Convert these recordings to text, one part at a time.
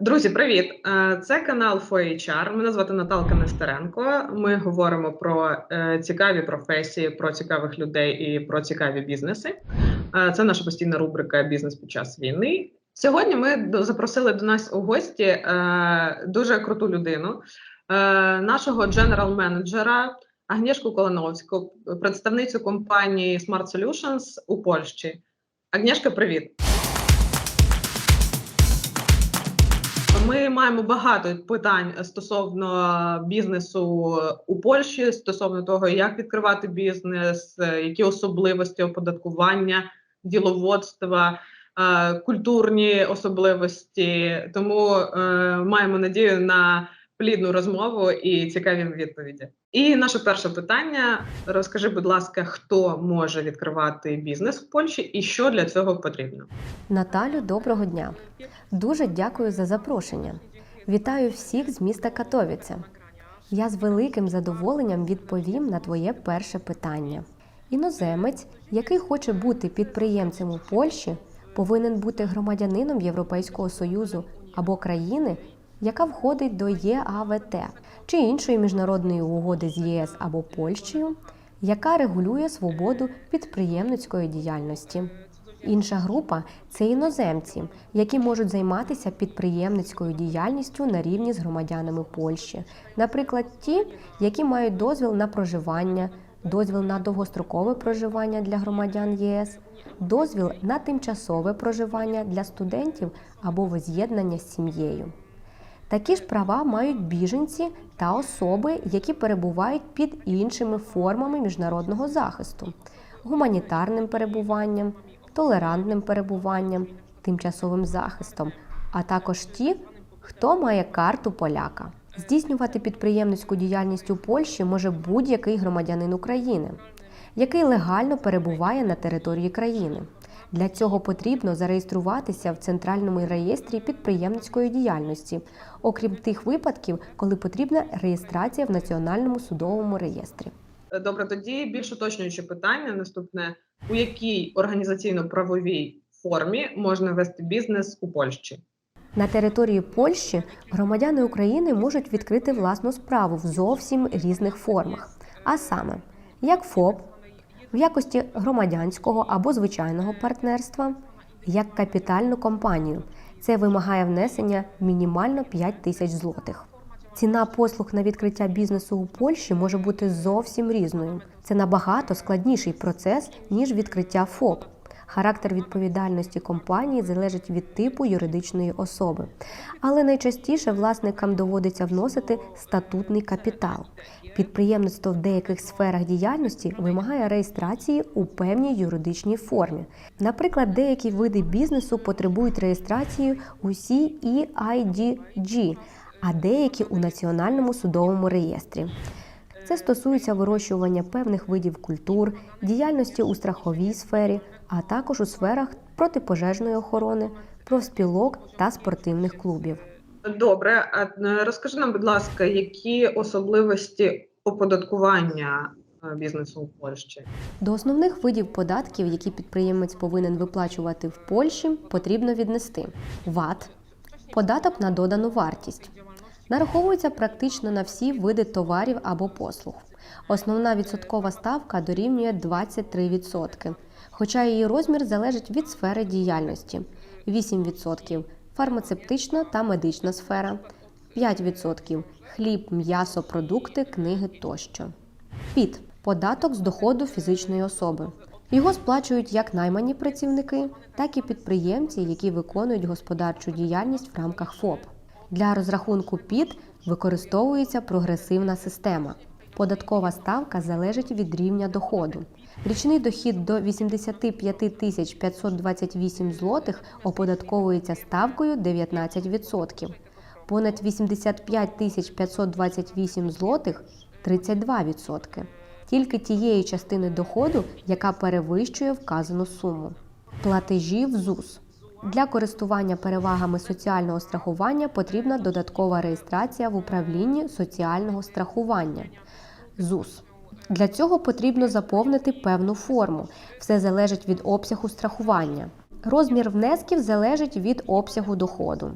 Друзі, привіт! Е, Це канал FOHR. Мене звати Наталка Нестеренко. Ми говоримо про е, цікаві професії, про цікавих людей і про цікаві бізнеси. Е, Це наша постійна рубрика Бізнес під час війни. Сьогодні ми запросили до нас у гості дуже круту людину, нашого дженерал-менеджера Агнєшку Колановську, представницю компанії Smart Solutions у Польщі. Агнєшка, привіт! Ми маємо багато питань стосовно бізнесу у Польщі, стосовно того, як відкривати бізнес, е, які особливості оподаткування, діловодства, е, культурні особливості. Тому е, маємо надію на плідну розмову і цікаві відповіді. І наше перше питання: розкажи, будь ласка, хто може відкривати бізнес в Польщі і що для цього потрібно? Наталю, доброго дня. Дуже дякую за запрошення. Вітаю всіх з міста Катовіце. Я з великим задоволенням відповім на твоє перше питання. Іноземець, який хоче бути підприємцем у Польщі, повинен бути громадянином Європейського Союзу або країни, яка входить до ЄАВТ чи іншої міжнародної угоди з ЄС або Польщею, яка регулює свободу підприємницької діяльності. Інша група це іноземці, які можуть займатися підприємницькою діяльністю на рівні з громадянами Польщі, наприклад, ті, які мають дозвіл на проживання, дозвіл на довгострокове проживання для громадян ЄС, дозвіл на тимчасове проживання для студентів або воз'єднання з сім'єю. Такі ж права мають біженці та особи, які перебувають під іншими формами міжнародного захисту, гуманітарним перебуванням, толерантним перебуванням, тимчасовим захистом, а також ті, хто має карту поляка. Здійснювати підприємницьку діяльність у Польщі може будь-який громадянин України, який легально перебуває на території країни. Для цього потрібно зареєструватися в центральному реєстрі підприємницької діяльності, окрім тих випадків, коли потрібна реєстрація в національному судовому реєстрі. Добре, тоді більш уточнююче питання. Наступне: у якій організаційно-правовій формі можна вести бізнес у Польщі? На території Польщі громадяни України можуть відкрити власну справу в зовсім різних формах, а саме як ФОП, в якості громадянського або звичайного партнерства, як капітальну компанію. Це вимагає внесення мінімально 5 тисяч злотих. Ціна послуг на відкриття бізнесу у Польщі може бути зовсім різною. Це набагато складніший процес, ніж відкриття ФОП. Характер відповідальності компанії залежить від типу юридичної особи, але найчастіше власникам доводиться вносити статутний капітал. Підприємництво в деяких сферах діяльності вимагає реєстрації у певній юридичній формі. Наприклад, деякі види бізнесу потребують реєстрації у CEIDG, а деякі у Національному судовому реєстрі. Це стосується вирощування певних видів культур, діяльності у страховій сфері, а також у сферах протипожежної охорони, профспілок та спортивних клубів. Добре, а е, розкажи нам, будь ласка, які особливості оподаткування е, бізнесу у Польщі? До основних видів податків, які підприємець повинен виплачувати в Польщі, потрібно віднести ВАТ, податок на додану вартість. Нараховується практично на всі види товарів або послуг. Основна відсоткова ставка дорівнює 23%, хоча її розмір залежить від сфери діяльності: 8% фармацевтична та медична сфера, 5% хліб, м'ясо, продукти, книги тощо. ПІТ податок з доходу фізичної особи. Його сплачують як наймані працівники, так і підприємці, які виконують господарчу діяльність в рамках ФОП. Для розрахунку ПІТ використовується прогресивна система. Податкова ставка залежить від рівня доходу. Річний дохід до 85 тисяч 528 злотих оподатковується ставкою 19%. Понад 85 тисяч 528 злотих 32%. Тільки тієї частини доходу, яка перевищує вказану суму. Платежі в ЗУС. Для користування перевагами соціального страхування потрібна додаткова реєстрація в управлінні соціального страхування ЗУС. Для цього потрібно заповнити певну форму. Все залежить від обсягу страхування. Розмір внесків залежить від обсягу доходу.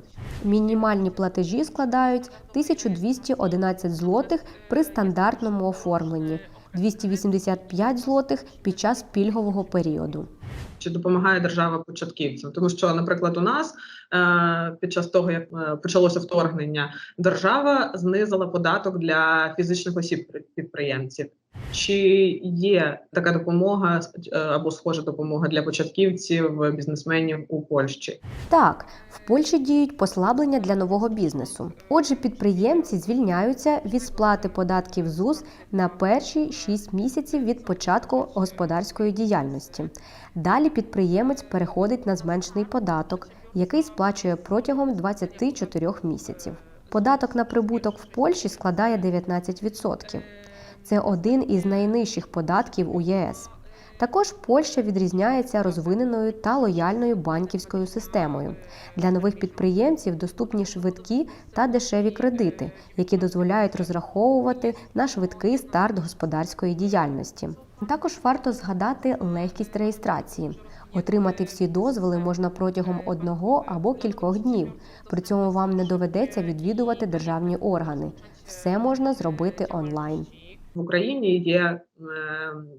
Мінімальні платежі складають 1211 злотих при стандартному оформленні, 285 злотих під час пільгового періоду. Чи допомагає держава початківцям? Тому що, наприклад, у нас е, під час того, як е, почалося вторгнення, держава знизила податок для фізичних осіб підприємців. Чи є така допомога е, або схожа допомога для початківців, бізнесменів у Польщі? Так, в Польщі діють послаблення для нового бізнесу. Отже, підприємці звільняються від сплати податків ЗУС на перші 6 місяців від початку господарської діяльності. Далі підприємець переходить на зменшений податок, який сплачує протягом 24 місяців. Податок на прибуток в Польщі складає 19%. Це один із найнижчих податків у ЄС. Також Польща відрізняється розвиненою та лояльною банківською системою. Для нових підприємців доступні швидкі та дешеві кредити, які дозволяють розраховувати на швидкий старт господарської діяльності. Також варто згадати легкість реєстрації. Отримати всі дозволи можна протягом одного або кількох днів. При цьому вам не доведеться відвідувати державні органи. Все можна зробити онлайн. В Україні є е,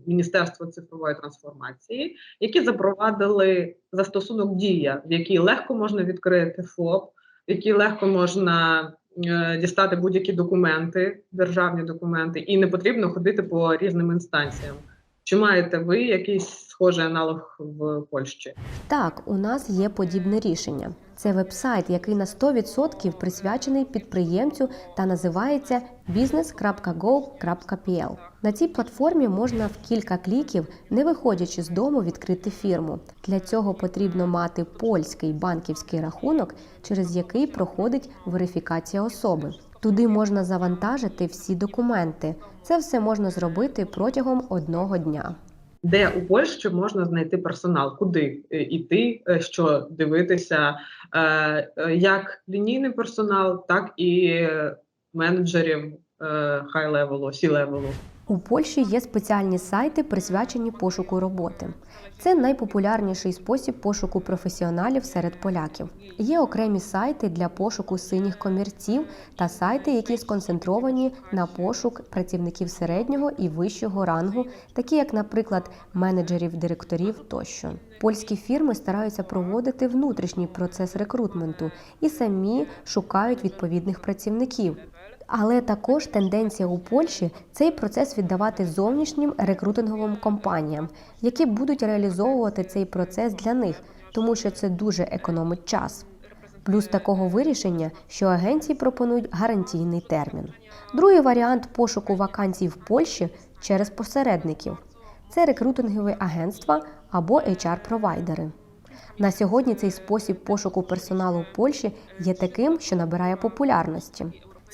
Міністерство цифрової трансформації, які запровадили застосунок Дія, в якій легко можна відкрити ФОП, в якій легко можна е, дістати будь-які документи, державні документи, і не потрібно ходити по різним інстанціям. Чи маєте ви якийсь схожий аналог в Польщі? Так, у нас є подібне рішення. Це вебсайт, який на 100% присвячений підприємцю та називається business.go.pl. На цій платформі можна в кілька кліків, не виходячи з дому, відкрити фірму. Для цього потрібно мати польський банківський рахунок, через який проходить верифікація особи. Туди можна завантажити всі документи. Це все можна зробити протягом одного дня. Де у Польщі можна знайти персонал, куди йти, е, що дивитися, е, е, як лінійний персонал, так і менеджерів хай-левелу, сі-левелу. У Польщі є спеціальні сайти, присвячені пошуку роботи. Це найпопулярніший спосіб пошуку професіоналів серед поляків. Є окремі сайти для пошуку синіх комірців та сайти, які сконцентровані на пошук працівників середнього і вищого рангу, такі як, наприклад, менеджерів, директорів тощо. Польські фірми стараються проводити внутрішній процес рекрутменту і самі шукають відповідних працівників. Але також тенденція у Польщі цей процес віддавати зовнішнім рекрутинговим компаніям, які будуть реалізовувати цей процес для них, тому що це дуже економить час. Плюс такого вирішення, що агенції пропонують гарантійний термін. Другий варіант пошуку вакансій в Польщі через посередників це рекрутингові агентства або HR-провайдери. На сьогодні цей спосіб пошуку персоналу в Польщі є таким, що набирає популярності.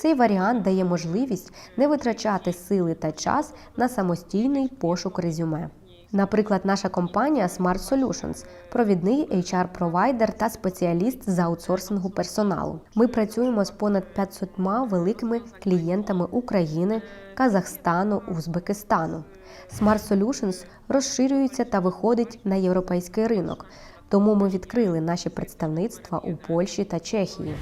Цей варіант дає можливість не витрачати сили та час на самостійний пошук резюме. Наприклад, наша компанія Smart Solutions – провідний HR-провайдер та спеціаліст з аутсорсингу персоналу. Ми працюємо з понад 500 великими клієнтами України, Казахстану, Узбекистану. Smart Solutions розширюється та виходить на європейський ринок, тому ми відкрили наші представництва у Польщі та Чехії.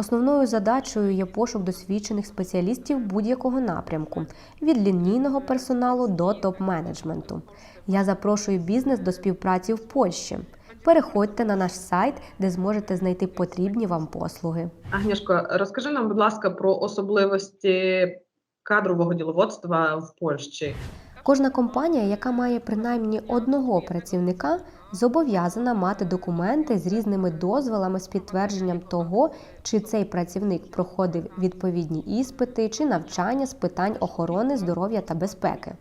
Основною задачею є пошук досвідчених спеціалістів будь-якого напрямку від лінійного персоналу до топ-менеджменту. Я запрошую бізнес до співпраці в Польщі. Переходьте на наш сайт, де зможете знайти потрібні вам послуги. Агнішко, розкажи нам, будь ласка, про особливості кадрового діловодства в Польщі. Кожна компанія, яка має принаймні одного працівника, зобов'язана мати документи з різними дозволами з підтвердженням того, чи цей працівник проходив відповідні іспити чи навчання з питань охорони здоров'я та безпеки.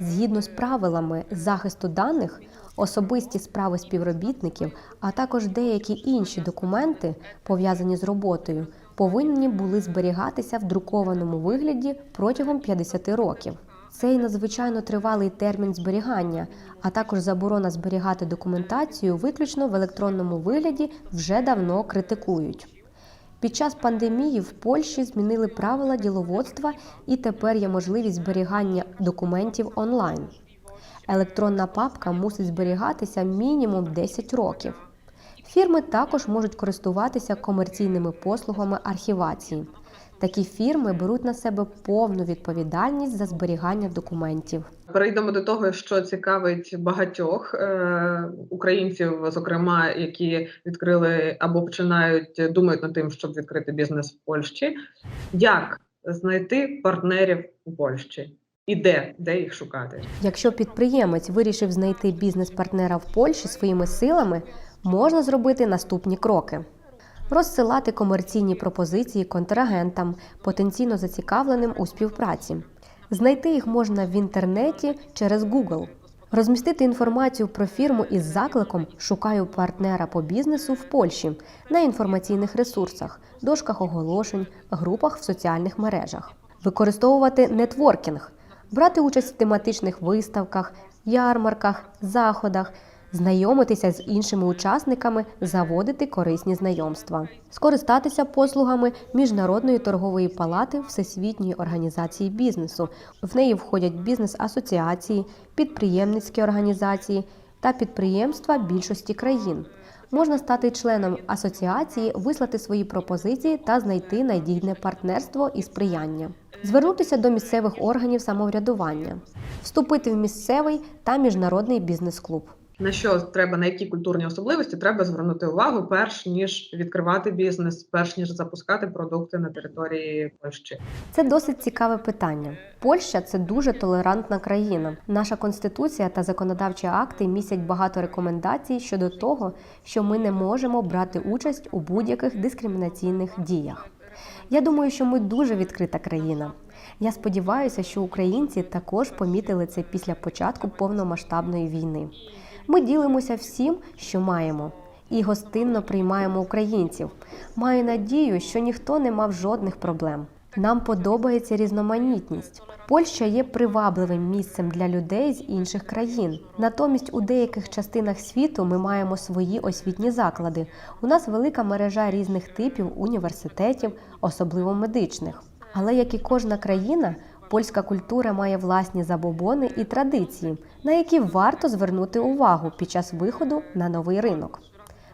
Згідно з правилами захисту даних, особисті справи співробітників, а також деякі інші документи, пов'язані з роботою, повинні були зберігатися в друкованому вигляді протягом 50 років. Цей надзвичайно тривалий термін зберігання, а також заборона зберігати документацію виключно в електронному вигляді вже давно критикують. Під час пандемії в Польщі змінили правила діловодства і тепер є можливість зберігання документів онлайн. Електронна папка мусить зберігатися мінімум 10 років. Фірми також можуть користуватися комерційними послугами архівації. Такі фірми беруть на себе повну відповідальність за зберігання документів. Перейдемо до того, що цікавить багатьох е, українців, зокрема, які відкрили або починають думають над тим, щоб відкрити бізнес в Польщі. Як знайти партнерів у Польщі? І де, де їх шукати? Якщо підприємець вирішив знайти бізнес-партнера в Польщі своїми силами, можна зробити наступні кроки: розсилати комерційні пропозиції контрагентам, потенційно зацікавленим у співпраці. Знайти їх можна в інтернеті через Google. Розмістити інформацію про фірму із закликом Шукаю партнера по бізнесу в Польщі на інформаційних ресурсах, дошках оголошень, групах в соціальних мережах. Використовувати нетворкінг, брати участь в тематичних виставках, ярмарках, заходах, знайомитися з іншими учасниками, заводити корисні знайомства, скористатися послугами Міжнародної торгової палати Всесвітньої організації бізнесу. В неї входять бізнес-асоціації, підприємницькі організації та підприємства більшості країн. Можна стати членом асоціації, вислати свої пропозиції та знайти надійне партнерство і сприяння, звернутися до місцевих органів самоврядування, вступити в місцевий та міжнародний бізнес-клуб. На що треба, на які культурні особливості треба звернути увагу, перш ніж відкривати бізнес, перш ніж запускати продукти на території Польщі. Це досить цікаве питання. Польща це дуже толерантна країна. Наша конституція та законодавчі акти містять багато рекомендацій щодо того, що ми не можемо брати участь у будь-яких дискримінаційних діях. Я думаю, що ми дуже відкрита країна. Я сподіваюся, що українці також помітили це після початку повномасштабної війни. Ми ділимося всім, що маємо, і гостинно приймаємо українців. Маю надію, що ніхто не мав жодних проблем. Нам подобається різноманітність. Польща є привабливим місцем для людей з інших країн. Натомість у деяких частинах світу ми маємо свої освітні заклади. У нас велика мережа різних типів університетів, особливо медичних. Але як і кожна країна, польська культура має власні забобони і традиції, на які варто звернути увагу під час виходу на новий ринок.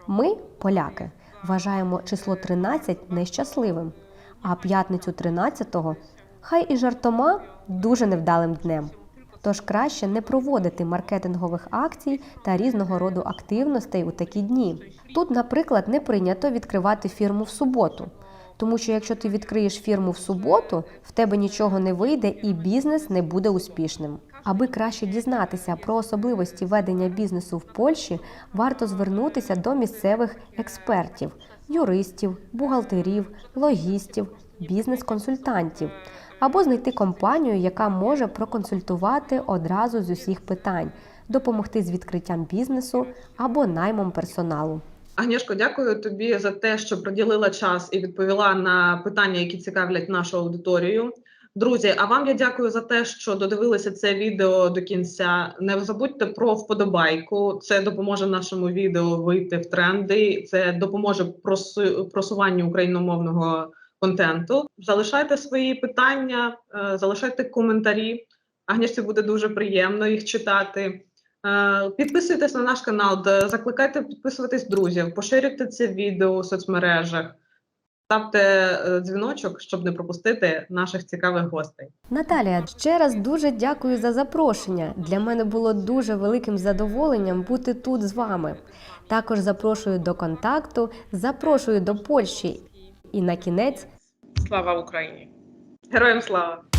Ми, поляки, вважаємо число 13 нещасливим, а п'ятницю 13-го хай і жартома дуже невдалим днем. Тож краще не проводити маркетингових акцій та різного роду активностей у такі дні. Тут, наприклад, не прийнято відкривати фірму в суботу, тому що якщо ти відкриєш фірму в суботу, в тебе нічого не вийде і бізнес не буде успішним. Аби краще дізнатися про особливості ведення бізнесу в Польщі, варто звернутися до місцевих експертів, юристів, бухгалтерів, логістів, бізнес-консультантів або знайти компанію, яка може проконсультувати одразу з усіх питань, допомогти з відкриттям бізнесу або наймом персоналу. Агнішко, дякую тобі за те, що приділила час і відповіла на питання, які цікавлять нашу аудиторію. Друзі, а вам я дякую за те, що додивилися це відео до кінця. Не забудьте про вподобайку. Це допоможе нашому відео вийти в тренди. Це допоможе просу- просуванню україномовного контенту. Залишайте свої питання, е, залишайте коментарі. Агнішці буде дуже приємно їх читати. Е, Підписуйтесь на наш канал, закликайте підписуватись друзів, поширюйте це відео у соцмережах, ставте е, дзвіночок, щоб не пропустити наших цікавих гостей. Наталія, ще раз дуже дякую за запрошення. Для мене було дуже великим задоволенням бути тут з вами. Також запрошую до контакту, запрошую до Польщі. І на кінець Слава Україні! Героям слава!